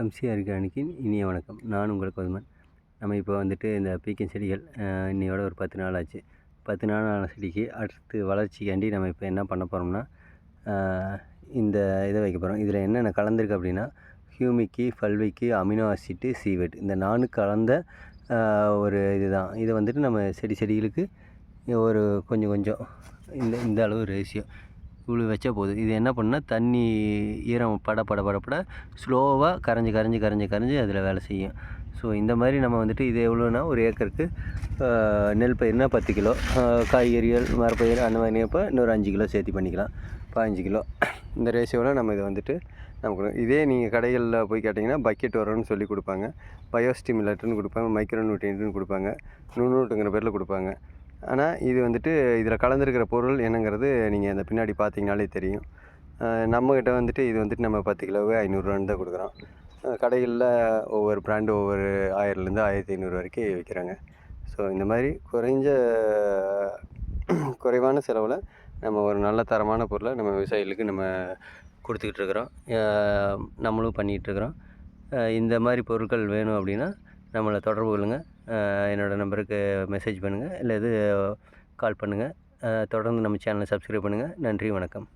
MC ஆர்கானிக்கின் இனிய வணக்கம். நான் உங்களுக்கு கொதுமன். நம்ம இப்போ வந்துட்டு இந்த பீக்கன் செடிகள் இன்னையோட ஒரு பத்து நாள் ஆச்சு. பத்து நாள் ஆன செடிக்கு அடுத்து வளர்ச்சிக்காண்டி நம்ம இப்போ என்ன பண்ண போகிறோம்னா இந்த இதை வைக்க போகிறோம் இதில் என்னென்ன கலந்துருக்கு அப்படின்னா ஹியூமிக்கு ஃபல்விக்கு அமினோ ஆசிட்டு சீவெட். இந்த நானு கலந்த ஒரு இதுதான். இதை வந்துட்டு நம்ம செடி செடிகளுக்கு ஒரு கொஞ்சம் கொஞ்சம் இந்த இந்த அளவு ரேஷியோ. இவ்வளோ வச்சா போதும். இது என்ன பண்ணால் தண்ணி ஈரம் பட பட பட பட ஸ்லோவாக கரைஞ்சி கரைஞ்சி கரைஞ்சி கரைஞ்சி அதில் வேலை செய்யும். ஸோ இந்த மாதிரி நம்ம வந்துட்டு இது எவ்வளோனா ஒரு ஏக்கருக்கு நெல் பயிர்னால் பத்து கிலோ. காய்கறிகள் மரப்பயிர் அந்த மாதிரி அப்போ இன்னொரு அஞ்சு கிலோ சேர்த்து பண்ணிக்கலாம். பதினஞ்சு கிலோ. இந்த ரேஷியோவில் நம்ம இதை வந்துட்டு நமக்கு இதே நீங்கள் கடைகளில் போய் கேட்டிங்கன்னா பக்கெட் வரோன்னு சொல்லி கொடுப்பாங்க. பயோஸ்டிமுலேட்டர்னு கொடுப்பாங்க. மைக்ரோ நியூட்ரியன்ட்னு கொடுப்பாங்க. நுண்ணூட்டுங்கிற பேரில் கொடுப்பாங்க. ஆனால் இது வந்துட்டு இதில் கலந்துருக்கிற பொருள் என்னங்கிறது நீங்கள் அந்த பின்னாடி பார்த்தீங்கனாலே தெரியும். நம்மக்கிட்ட வந்துட்டு இது வந்துட்டு நம்ம பத்து கிலோவே ஐநூறுரூவான்னு தான் கொடுக்குறோம். கடைகளில் ஒவ்வொரு பிராண்டு ஒவ்வொரு ஆயிரம்லேருந்து ஆயிரத்தி ஐநூறு வரைக்கும் விற்கிறாங்க. ஸோ இந்த மாதிரி குறைஞ்ச குறைவான செலவில் நம்ம ஒரு நல்ல தரமான பொருளை நம்ம விவசாயிகளுக்கு நம்ம கொடுத்துக்கிட்டு இருக்கிறோம். நம்மளும் பண்ணிகிட்ருக்குறோம் இந்த மாதிரி பொருட்கள் வேணும் அப்படின்னா நம்மளை தொடர்பு கொள்ளுங்கள் நம்பருக்கு மெசேஜ் பண்ணுங்கள் இல்லை இது கால் பண்ணுங்கள் தொடர்ந்து நம்ம சேனலை சப்ஸ்கிரைப் பண்ணுங்கள் நன்றி வணக்கம்.